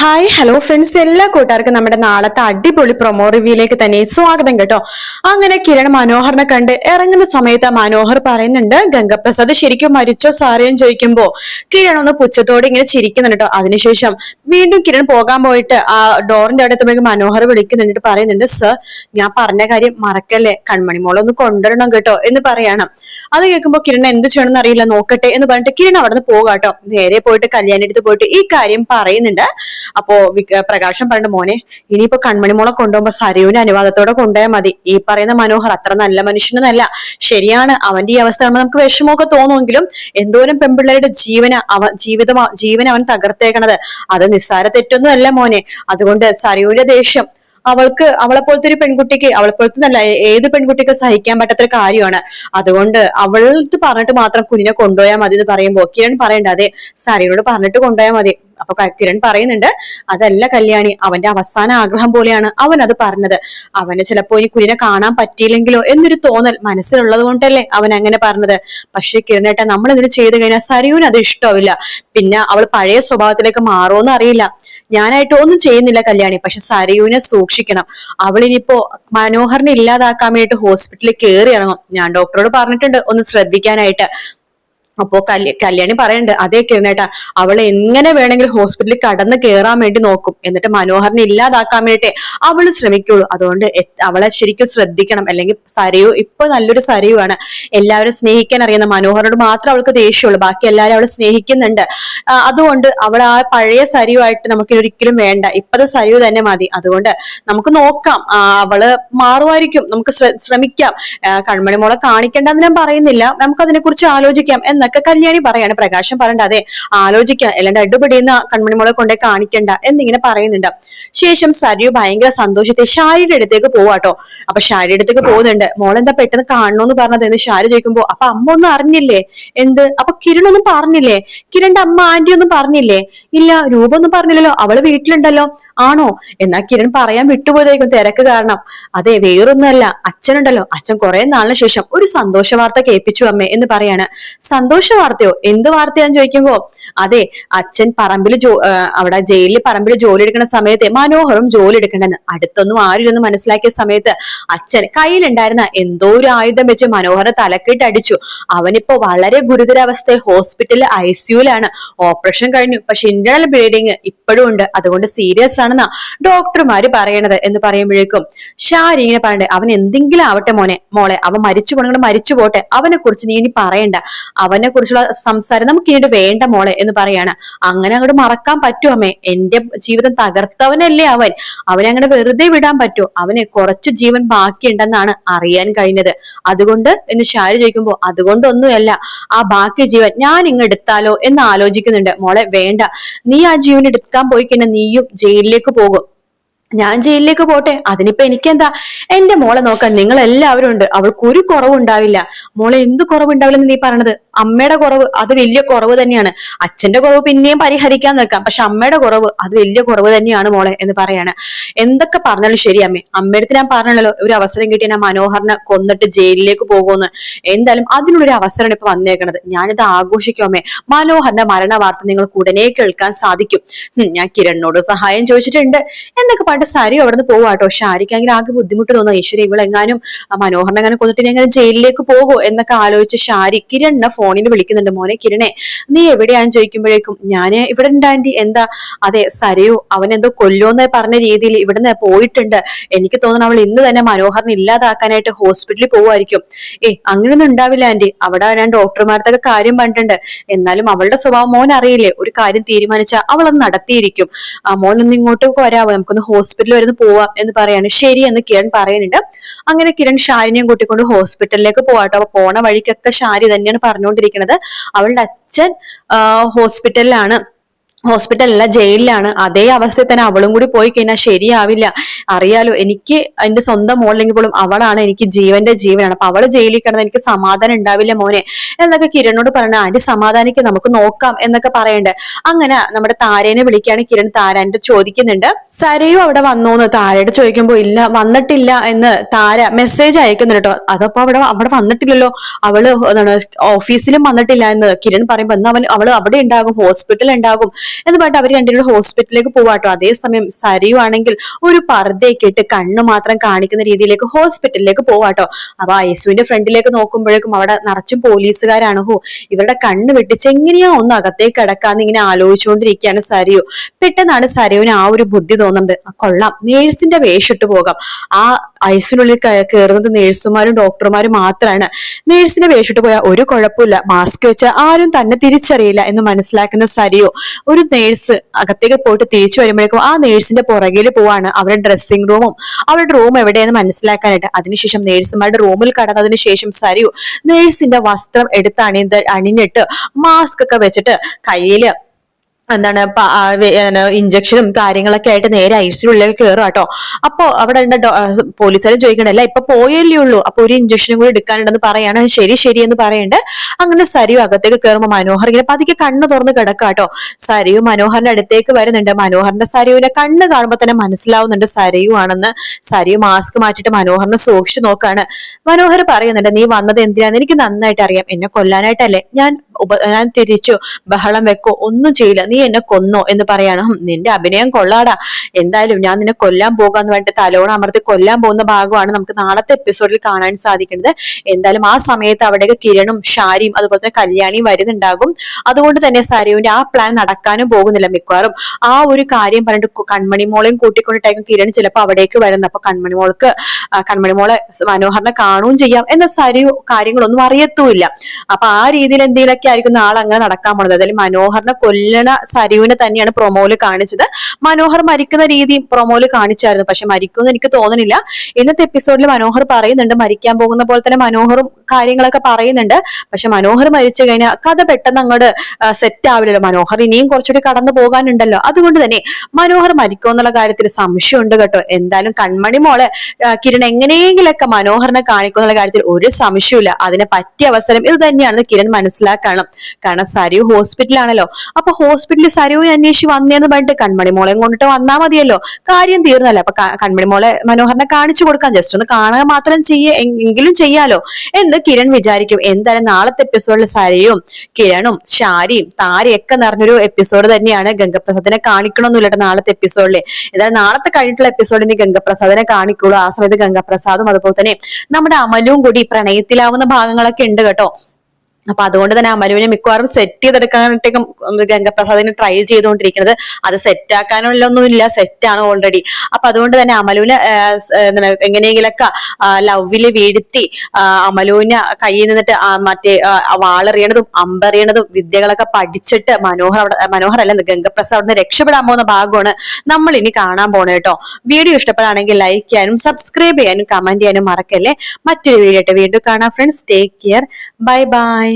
Hi hello friends എല്ലാ കൂട്ടുകാർക്കും നമ്മുടെ നാളത്തെ അടിപൊളി പ്രൊമോ റിവ്യൂയിലേക്ക് തന്നെ സ്വാഗതം കേട്ടോ. അങ്ങനെ കിരൺ മനോഹറിനെ കണ്ട് ഇറങ്ങുന്ന സമയത്ത് മനോഹർ പറയുന്നുണ്ട് ഗംഗപ്രസാദ് ശരിക്കും മരിച്ചോ സാറേ? എന്ന് ചോദിക്കുമ്പോ കിരൺ ഒന്ന് പുച്ഛത്തോടെ ഇങ്ങനെ ചിരിക്കുന്നുണ്ട് കേട്ടോ. അതിനുശേഷം വീണ്ടും കിരൺ പോകാൻ പോയിട്ട് ആ ഡോറിന്റെ അവിടെ എത്തുമ്പോൾ മനോഹർ വിളിക്കുന്നുണ്ട് പറയുന്നുണ്ട് സർ ഞാൻ പറഞ്ഞ കാര്യം മറക്കല്ലേ? കൺമണി മോളൊന്ന് കൊണ്ടുവരണം കേട്ടോ എന്ന് പറയണം. അത് കേൾക്കുമ്പോ കിരൺ എന്ത് ചെയ്യണമെന്ന് അറിയില്ല നോക്കട്ടെ എന്ന് പറഞ്ഞിട്ട് കിരൺ അവിടെ നിന്ന് പോകാട്ടോ നേരെ പോയിട്ട് കല്യാണി എടുത്ത് പോയിട്ട് ഈ കാര്യം പറയുന്നുണ്ട്. അപ്പോ പ്രകാശം പറഞ്ഞു മോനെ ഇനിയിപ്പോ കൺമണിമോളെ കൊണ്ടുപോകുമ്പോ സരയുവിന്റെ അനുവാദത്തോടെ കൊണ്ടുപോയാൽ മതി. ഈ പറയുന്ന മനോഹർ അത്ര നല്ല മനുഷ്യനൊന്നല്ല. ശരിയാണ് അവന്റെ ഈ അവസ്ഥ നമുക്ക് വിഷമമൊക്കെ തോന്നുമെങ്കിലും എന്തോരം പെൺപിള്ളേരുടെ ജീവന അവ ജീവിതം ജീവൻ അവൻ തകർത്തേക്കണത്. അത് നിസ്സാര തെറ്റൊന്നും അല്ല മോനെ. അതുകൊണ്ട് സരയുവിന്റെ ദേഷ്യം അവൾക്ക് അവളെ പോലത്തെ ഒരു പെൺകുട്ടിക്ക് അവളെ പോലത്തെ നല്ല ഏത് പെൺകുട്ടിക്ക് സഹിക്കാൻ പറ്റാത്തൊരു കാര്യമാണ്. അതുകൊണ്ട് അവളത് പറഞ്ഞിട്ട് മാത്രം കുഞ്ഞിനെ കൊണ്ടുപോയാൽ മതി എന്ന് പറയുമ്പോ കിരൺ പറയണ്ട അതെ സാരിയോട് പറഞ്ഞിട്ട് കൊണ്ടുപോയാൽ മതി. അപ്പൊ കിരൺ പറയുന്നുണ്ട് അതല്ല കല്യാണി അവന്റെ അവസാന ആഗ്രഹം പോലെയാണ് അവൻ അത് പറഞ്ഞത്. അവന് ചിലപ്പോ ഇനി കുഞ്ഞിനെ കാണാൻ പറ്റിയില്ലെങ്കിലോ എന്നൊരു തോന്നൽ മനസ്സിലുള്ളത് കൊണ്ടല്ലേ അവൻ അങ്ങനെ പറഞ്ഞത്. പക്ഷെ കിരണേട്ട നമ്മൾ ഇതിന് ചെയ്തു കഴിഞ്ഞാൽ സരയൂന് അത് ഇഷ്ടമില്ല പിന്നെ അവൾ പഴയ സ്വഭാവത്തിലേക്ക് മാറുമെന്ന് അറിയില്ല. ഞാനായിട്ട് ഒന്നും ചെയ്യുന്നില്ല കല്യാണി പക്ഷെ സരിയൂനെ സൂക്ഷിക്കണം. അവൾ ഇനിയിപ്പോ മനോഹറിനെ ഇല്ലാതാക്കാൻ വേണ്ടിയിട്ട് ഹോസ്പിറ്റലിൽ കയറി ഇറങ്ങും. ഞാൻ ഡോക്ടറോട് പറഞ്ഞിട്ടുണ്ട് ഒന്ന് ശ്രദ്ധിക്കാനായിട്ട്. അപ്പോ കല്യാണി പറയണ്ട് അതേ കിരണേട്ടാ അവളെ എങ്ങനെ വേണമെങ്കിലും ഹോസ്പിറ്റലിൽ കടന്ന് കയറാൻ വേണ്ടി നോക്കും. എന്നിട്ട് മനോഹറിനെ ഇല്ലാതാക്കാൻ വേണ്ടിട്ട് അവൾ ശ്രമിക്കുള്ളൂ. അതുകൊണ്ട് അവളെ ശരിക്കും ശ്രദ്ധിക്കണം. അല്ലെങ്കിൽ സരയു ഇപ്പൊ നല്ലൊരു സരയുവാണ്. എല്ലാവരും സ്നേഹിക്കാൻ അറിയുന്ന മനോഹറിനോട് മാത്രം അവൾക്ക് ദേഷ്യമുള്ളൂ. ബാക്കി എല്ലാവരും അവളെ സ്നേഹിക്കുന്നുണ്ട്. അതുകൊണ്ട് അവൾ ആ പഴയ സരിയുമായിട്ട് നമുക്ക് ഒരിക്കലും വേണ്ട. ഇപ്പത്തെ സരയു തന്നെ മതി. അതുകൊണ്ട് നമുക്ക് നോക്കാം. അവൾ മാറുമായിരിക്കും. നമുക്ക് ശ്രമിക്കാം. കൺമണി മോളെ കാണിക്കേണ്ടെന്ന് ഞാൻ പറയുന്നില്ല. നമുക്ക് അതിനെ കുറിച്ച് ആലോചിക്കാം എന്നൊക്കെ കല്യാണി പറയാണ്. പ്രകാശം പറയണ്ട അതെ ആലോചിക്കാം. അല്ലാണ്ട് അടിപൊളിയെന്ന് കൺമണി മോളെ കൊണ്ടേ കാണിക്കണ്ട എന്നിങ്ങനെ പറയുന്നുണ്ട്. ശേഷം സരിയു ഭയങ്കര സന്തോഷത്തെ ഷാരിയുടെ അടുത്തേക്ക് പോവാട്ടോ അപ്പൊ ഷാരിയുടെ അടുത്തേക്ക് പോകുന്നുണ്ട്. മോളെന്താ പെട്ടെന്ന് കാണണോന്ന് പറഞ്ഞത് എന്ന് ഷാരി ചോദിക്കുമ്പോ അപ്പൊ അമ്മ ഒന്നും അറിഞ്ഞില്ലേ? എന്ത്? അപ്പൊ കിരൺ ഒന്നും പറഞ്ഞില്ലേ? കിരണിന്റെ അമ്മ ആന്റി ഒന്നും പറഞ്ഞില്ലേ? ഇല്ല രൂപ ഒന്നും പറഞ്ഞില്ലല്ലോ. അവൾ വീട്ടിലുണ്ടല്ലോ. ആണോ? എന്നാ കിരൺ പറയാൻ വിട്ടുപോയതായിരിക്കും തിരക്ക് കാരണം. അതെ വേറൊന്നുമല്ല. അച്ഛനുണ്ടല്ലോ. അച്ഛൻ കുറെ നാളിന് ശേഷം ഒരു സന്തോഷ വാർത്ത കേൾപ്പിച്ചു അമ്മേ എന്ന് പറയാണ്. സന്തോഷ വാർത്തയോ? എന്ത് വാർത്തയാന്ന് ചോദിക്കുമ്പോ അതെ അച്ഛൻ പറമ്പിൽ ജോ അവിടെ ജയിലിൽ പറമ്പിൽ ജോലി എടുക്കുന്ന സമയത്ത് മനോഹറും ജോലി എടുക്കണ്ടെന്ന്. അടുത്തൊന്നും ആരും മനസ്സിലാക്കിയ സമയത്ത് അച്ഛൻ കയ്യിലുണ്ടായിരുന്ന എന്തോ ഒരു ആയുധം വെച്ച് മനോഹറെ തലക്കിട്ട് അടിച്ചു. അവനിപ്പോ വളരെ ഗുരുതരാവസ്ഥയിൽ ഹോസ്പിറ്റലിൽ ഐ സിയുലാണ് ഓപ്പറേഷൻ കഴിഞ്ഞു. പക്ഷെ ഇന്റേണൽ ബ്ലീഡിങ് ഇപ്പോഴും ഉണ്ട്. അതുകൊണ്ട് സീരിയസ് ആണെന്നാ ഡോക്ടർമാര് പറയണത് എന്ന് പറയുമ്പോഴേക്കും ഷാരി ഇങ്ങനെ പറയണ്ടേ അവൻ എന്തെങ്കിലും ആവട്ടെ മോനെ മോളെ അവൻ മരിച്ചു പോണെങ്കിൽ മരിച്ചു പോട്ടെ. അവനെ കുറിച്ച് നീ ഇനി പറയണ്ട. അവനെ കുറിച്ചുള്ള സംസാരം നമുക്ക് ഇനി വേണ്ട മോളെ എന്ന് പറയാണ്. അങ്ങനെ അങ്ങോട്ട് മറക്കാൻ പറ്റുമോ അമ്മേ. എന്റെ ജീവിതം തകർത്തവനല്ലേ അവൻ. അവനെ അങ്ങനെ വെറുതെ വിടാൻ പറ്റുമോ അവനെ കുറച്ച് ജീവൻ ബാക്കിയുണ്ടെന്നാണ് അറിയാൻ കഴിഞ്ഞത്. അതുകൊണ്ട് എന്ന് ഷാരി ചോദിക്കുമ്പോ അതുകൊണ്ടൊന്നുമല്ല. ആ ബാക്കി ജീവൻ ഞാൻ ഇങ്ങ് എടുത്താലോ എന്ന് ആലോചിക്കുന്നുണ്ട്. മോളെ വേണ്ട. നീ ആ ജീവൻ എടുക്കാൻ പോയി കഴിഞ്ഞാൽ നീയും ജയിലിലേക്ക് പോകും. ഞാൻ ജയിലിലേക്ക് പോട്ടെ? അതിനിപ്പോ എനിക്കെന്താ? എന്റെ മോളെ നോക്കാൻ നിങ്ങൾ എല്ലാവരും ഉണ്ട്. അവൾക്ക് ഒരു കുറവുണ്ടാവില്ല. മോളെ എന്ത് കുറവുണ്ടാവില്ലെന്ന് നീ പറയണത്? അമ്മയുടെ കുറവ് അത് വലിയ കുറവ് തന്നെയാണ്. അച്ഛന്റെ കുറവ് പിന്നെയും പരിഹരിക്കാൻ നിൽക്കാം. പക്ഷെ അമ്മയുടെ കുറവ് അത് വലിയ കുറവ് തന്നെയാണ് മോളെ എന്ന് പറയാണ്. എന്തൊക്കെ പറഞ്ഞാലും ശരി അമ്മേ. അമ്മയടുത്ത് ഞാൻ പറഞ്ഞല്ലോ ഒരു അവസരം കിട്ടിയ ഞാൻ മനോഹറിനെ കൊന്നിട്ട് ജയിലിലേക്ക് പോകുമെന്ന്. എന്തായാലും അതിനുള്ളൊരു അവസരമാണ് ഇപ്പൊ വന്നേക്കണത്. ഞാനിത് ആഘോഷിക്കും അമ്മേ. മനോഹറിന്റെ മരണ വാർത്ത നിങ്ങൾക്ക് ഉടനെ കേൾക്കാൻ സാധിക്കും. ഞാൻ കിരണിനോട് സഹായം ചോദിച്ചിട്ടുണ്ട്. എന്നൊക്കെ പറഞ്ഞിട്ട് അവിടെ നിന്ന് പോവാട്ടോ. ഷാരിക്കാണെങ്കിൽ ആകെ ബുദ്ധിമുട്ട് തോന്നുക ഈശ്വരി ഇവളെങ്ങാനും മനോഹരനെ എങ്ങനെ കൊന്നിട്ട് എങ്ങനെ ജയിലിലേക്ക് പോകുമോ എന്നൊക്കെ ആലോചിച്ച് ഷാരി കിരണിനെ ഫോണിൽ വിളിക്കുന്നുണ്ട്. മോനെ കിരണേ നീ എവിടെയാന്ന് ചോദിക്കുമ്പോഴേക്കും ഞാൻ ഇവിടെ ഉണ്ട് ആന്റി. എന്താ? അതെ സരയോ അവൻ എന്തോ കൊല്ലോന്ന് പറഞ്ഞ രീതിയിൽ ഇവിടുന്ന് പോയിട്ടുണ്ട്. എനിക്ക് തോന്നുന്നു അവൾ ഇന്ന് തന്നെ മനോഹറിനെ ഇല്ലാതാക്കാനായിട്ട് ഹോസ്പിറ്റലിൽ പോവായിരിക്കും ഏ അങ്ങനെയൊന്നും ഉണ്ടാവില്ല ആന്റി. അവിടെ ഞാൻ ഡോക്ടർമാരുടെ കാര്യം പറഞ്ഞിട്ടുണ്ട്. എന്നാലും അവളുടെ സ്വഭാവം മോൻ അറിയില്ലേ ഒരു കാര്യം തീരുമാനിച്ചാൽ അവൾ നടത്തിയിരിക്കും. മോൻ ഒന്ന് ഇങ്ങോട്ടൊക്കെ വരാമോ നമുക്കൊന്ന് ഹോസ്പിറ്റലിൽ വരുന്ന പോവാം എന്ന് പറയാണ്. ശരി എന്ന് കിരൺ പറയുന്നുണ്ട്. അങ്ങനെ കിരൺ ഷാരിനെയും കൂട്ടിക്കൊണ്ട് ഹോസ്പിറ്റലിലേക്ക് പോവാട്ടോ അപ്പൊ പോണ വഴിക്കൊക്കെ ഷാരി തന്നെയാണ് പറഞ്ഞുകൊണ്ടിരിക്കുന്നത്. അവളുടെ അച്ഛൻ ഹോസ്പിറ്റലിലാണ് ഹോസ്പിറ്റലല്ല ജയിലിലാണ്. അതേ അവസ്ഥയിൽ തന്നെ അവളും കൂടി പോയി കഴിഞ്ഞാൽ ശരിയാവില്ല. അറിയാലോ എനിക്ക് എന്റെ സ്വന്തം മോളിലെങ്കിൽ പോലും അവളാണ് എനിക്ക് ജീവന്റെ ജീവനാണ്. അപ്പൊ അവൾ ജയിലിൽ കിടന്ന് എനിക്ക് സമാധാനം ഉണ്ടാവില്ല മോനെ. എന്നൊക്കെ കിരണോട് പറഞ്ഞ ആന്റി സമാധാനിക്ക് നമുക്ക് നോക്കാം എന്നൊക്കെ പറയണ്ട്. അങ്ങനെ നമ്മുടെ താരേനെ വിളിക്കുകയാണ് കിരൺ. താരാന്റെ ചോദിക്കുന്നുണ്ട് സരയും അവിടെ വന്നോന്ന്? താരയോട് ചോദിക്കുമ്പോൾ ഇല്ല വന്നിട്ടില്ല എന്ന് താര മെസ്സേജ് അയക്കുന്നുണ്ട് കേട്ടോ. അതപ്പോ അവിടെ അവിടെ വന്നിട്ടില്ലല്ലോ. അവൾ എന്താണ് ഓഫീസിലും വന്നിട്ടില്ല എന്ന് കിരൺ പറയുമ്പോ എന്നാ അവൻ അവൾ അവിടെ ഉണ്ടാകും ഹോസ്പിറ്റലിൽ ഉണ്ടാകും. എന്ന് പറഞ്ഞിട്ട് അവർ രണ്ടുപേരും ഹോസ്പിറ്റലിലേക്ക് പോവാട്ടോ അതേസമയം സരയു ആണെങ്കിൽ ഒരു പർദ്ദയൊക്കെ ഇട്ട് കണ്ണു മാത്രം കാണിക്കുന്ന രീതിയിലേക്ക് ഹോസ്പിറ്റലിലേക്ക് പോവാട്ടോ അപ്പൊ ഐസുവിന്റെ ഫ്രണ്ടിലേക്ക് നോക്കുമ്പോഴേക്കും അവിടെ നിറച്ചും പോലീസുകാരാണ്. ഹോ ഇവരുടെ കണ്ണ് വെട്ടിച്ച് എങ്ങനെയാ ഒന്ന് അകത്തേക്ക് കിടക്കാന്ന് ഇങ്ങനെ ആലോചിച്ചുകൊണ്ടിരിക്കുകയാണ് സരയു. പെട്ടെന്നാണ് സരയുവിന് ആ ഒരു ബുദ്ധി തോന്നുന്നത്. "ആ, കൊള്ളാം. നേഴ്സിന്റെ വേഷിട്ട് പോകാം. ആ ഐസിനുള്ളിൽ കയറുന്നത് നേഴ്സുമാരും ഡോക്ടർമാരും മാത്രമാണ് നേഴ്സിന്റെ വേഷിട്ട് പോയാൽ ഒരു കുഴപ്പമില്ല. മാസ്ക് വെച്ചാൽ ആരും തന്നെ തിരിച്ചറിയില്ല എന്ന് മനസ്സിലാക്കുന്ന സരിയോ നേഴ്സ് അകത്തേക്ക് പോയിട്ട് തിരിച്ചു വരുമ്പോഴേക്കും ആ നേഴ്സിന്റെ പുറകിൽ പോവാണ് അവരുടെ ഡ്രസ്സിംഗ് റൂമും അവരുടെ റൂം എവിടെയെന്ന് മനസ്സിലാക്കാനായിട്ട്. അതിനുശേഷം നേഴ്സുമാരുടെ റൂമിൽ കടന്നതിന് ശേഷം സരിയു നേഴ്സിന്റെ വസ്ത്രം എടുത്ത് അണിഞ്ഞ അണിഞ്ഞിട്ട് മാസ്ക് ഒക്കെ വെച്ചിട്ട് കയ്യിൽ എന്താണ് ഇഞ്ചക്ഷനും കാര്യങ്ങളൊക്കെ ആയിട്ട് നേരെ ഐസിനുള്ളിലേക്ക് കയറുക കേട്ടോ അപ്പൊ അവിടെ ഉണ്ട് പോലീസുകാരും ചോദിക്കണ്ടല്ല ഇപ്പൊ പോയല്ലേ ഉള്ളൂ. അപ്പൊ ഒരു ഇഞ്ചക്ഷനും കൂടി എടുക്കാനുണ്ടെന്ന് പറയാണ്. ശരി ശരി എന്ന് പറയുന്നുണ്ട് അങ്ങനെ സരിയു അകത്തേക്ക് കയറുമ്പോ മനോഹർ ഇങ്ങനെ പതുക്കെ കണ്ണ് തുറന്ന് കിടക്കുക കേട്ടോ സരിയു മനോഹറിന്റെ അടുത്തേക്ക് വരുന്നുണ്ട്. മനോഹറിന്റെ സരിയുവിനെ കണ്ണ് കാണുമ്പോ തന്നെ മനസ്സിലാവുന്നുണ്ട് സരിയു ആണെന്ന്. സരിയു മാസ്ക് മാറ്റിയിട്ട് മനോഹറിനെ സൂക്ഷിച്ചു നോക്കാണ്. മനോഹർ പറയുന്നുണ്ട് നീ വന്നത് എന്തിനാന്ന്? എനിക്ക് നന്നായിട്ട് അറിയാം. എന്നെ കൊല്ലാനായിട്ടല്ലേ? ഞാൻ ഞാൻ തിരിച്ചു. ബഹളം വെക്കോ? ഒന്നും ചെയ്യില്ല. നീ എന്നെ കൊന്നോ എന്ന് പറയാണ്. നിന്റെ അഭിനയം കൊള്ളാടാ. എന്തായാലും ഞാൻ നിന്നെ കൊല്ലാൻ പോകാന്ന് പറഞ്ഞിട്ട് തലോണ അമർത്തി കൊല്ലാൻ പോകുന്ന ഭാഗമാണ് നമുക്ക് നാളത്തെ എപ്പിസോഡിൽ കാണാൻ സാധിക്കുന്നത്. എന്തായാലും ആ സമയത്ത് അവിടെയൊക്കെ കിരണും ഷാരിയും അതുപോലെ തന്നെ കല്യാണിയും വരുന്നുണ്ടാകും. അതുകൊണ്ട് തന്നെ സരയുവിന്റെ ആ പ്ലാൻ നടക്കാനും പോകുന്നില്ല മിക്കവാറും. ആ ഒരു കാര്യം പറഞ്ഞിട്ട് കൺമണി മോളെയും കൂട്ടിക്കൊണ്ടിട്ടായിരിക്കും കിരൺ ചിലപ്പോൾ അവിടേക്ക് വരുന്നത്. അപ്പൊ കൺമണി മോൾക്ക് കൺമണി മോളെ മനോഹരനെ കാണുകയും ചെയ്യാം. എന്ന സരയു കാര്യങ്ങളൊന്നും അറിയത്തുമില്ല. അപ്പൊ ആ രീതിയിൽ എന്തെങ്കിലുമൊക്കെ ആയിരിക്കും നാളെ അങ്ങനെ നടക്കാൻ പോണത് അതായത് മനോഹറിനെ കൊല്ലണ സരയുവിനെ തന്നെയാണ് പ്രൊമോയിൽ കാണിച്ചത്. മനോഹർ മരിക്കുന്ന രീതി പ്രൊമോയിൽ കാണിച്ചായിരുന്നു. പക്ഷെ മരിക്കുമെന്ന് എനിക്ക് തോന്നുന്നില്ല. ഇന്നത്തെ എപ്പിസോഡിൽ മനോഹർ പറയുന്നുണ്ട്. മരിക്കാൻ പോകുന്ന പോലെ തന്നെ മനോഹറും കാര്യങ്ങളൊക്കെ പറയുന്നുണ്ട്. പക്ഷെ മനോഹർ മരിച്ചു കഴിഞ്ഞാൽ കഥ പെട്ടെന്ന് അങ്ങോട്ട് സെറ്റ് ആവില്ലല്ലോ. മനോഹർ ഇനിയും കുറച്ചുകൂടി കടന്നു പോകാനുണ്ടല്ലോ. അതുകൊണ്ട് തന്നെ മനോഹർ മരിക്കുമോ എന്നുള്ള കാര്യത്തിൽ സംശയമുണ്ട് കേട്ടോ. എന്തായാലും കൺമണി മോളെ കിരൺ എങ്ങനെയെങ്കിലൊക്കെ മനോഹറിനെ കാണിക്കും എന്നുള്ള കാര്യത്തിൽ ഒരു സംശയമില്ല അതിനെ പറ്റിയ അവസരം ഇത് തന്നെയാണെന്ന് കിരൺ മനസ്സിലാക്കണം. കാരണം സരി ഹോസ്പിറ്റലാണല്ലോ അപ്പൊ ഹോസ്പിറ്റലിൽ സരയുവിനെ അന്വേഷിച്ച് വന്നേന്ന് പറഞ്ഞിട്ട് കൺമണി മോളെ കൊണ്ടിട്ട് വന്നാ മതിയല്ലോ. കാര്യം തീർന്നല്ലേ. അപ്പൊ കൺമണി മോളെ മനോഹരനെ കാണിച്ചു കൊടുക്കാൻ ജസ്റ്റ് ഒന്ന് കാണുക മാത്രം ചെയ്യ എങ്കിലും ചെയ്യാലോ. എന്ന് കിരൺ വിചാരിക്കും? എന്തായാലും നാളത്തെ എപ്പിസോഡിൽ സരയും കിരണും ഷാരിയും താരയൊക്കെ നിറഞ്ഞൊരു എപ്പിസോഡ് തന്നെയാണ് ഗംഗപ്രസാദിനെ കാണിക്കണമെന്നില്ല നാളത്തെ എപ്പിസോഡിൽ എന്തായാലും നാളത്തെ കഴിഞ്ഞിട്ടുള്ള എപ്പിസോഡിന് ഗംഗപ്രസാദിനെ കാണിക്കുള്ളൂ. ആ സമയത്ത് ഗംഗപ്രസാദും അതുപോലെ തന്നെ നമ്മുടെ അമലും കൂടി പ്രണയത്തിലാവുന്ന ഭാഗങ്ങളൊക്കെ ഉണ്ട് കേട്ടോ. അപ്പൊ അതുകൊണ്ട് തന്നെ അമലുവിനെ മിക്കവാറും സെറ്റ് ചെയ്തെടുക്കാനായിട്ടേക്കും ഗംഗപ്രസാദിനെ ട്രൈ ചെയ്തുകൊണ്ടിരിക്കുന്നത്. അത് സെറ്റ് ആക്കാനുള്ളൊന്നും ഇല്ല സെറ്റ് ആണ് ഓൾറെഡി അപ്പൊ അതുകൊണ്ട് തന്നെ അമലുവിനെ എങ്ങനെയെങ്കിലൊക്കെ ലവിൽ വീഴ്ത്തി അമലുവിനെ കയ്യിൽ നിന്നിട്ട് മറ്റേ വാളെറിയണതും അമ്പറിയണതും വിദ്യകളൊക്കെ പഠിച്ചിട്ട് മനോഹർ അവിടെ മനോഹർ അല്ല ഗംഗപ്രസാദ് അവിടെ നിന്ന് രക്ഷപ്പെടാൻ പോകുന്ന ഭാഗമാണ് നമ്മൾ ഇനി കാണാൻ പോണേ കേട്ടോ. വീഡിയോ ഇഷ്ടപ്പെടുകയാണെങ്കിൽ ലൈക്ക് ചെയ്യാനും സബ്സ്ക്രൈബ് ചെയ്യാനും കമന്റ് ചെയ്യാനും മറക്കല്ലേ? മറ്റൊരു വീഡിയോ ആയിട്ട് വീണ്ടും കാണാം friends take care bye bye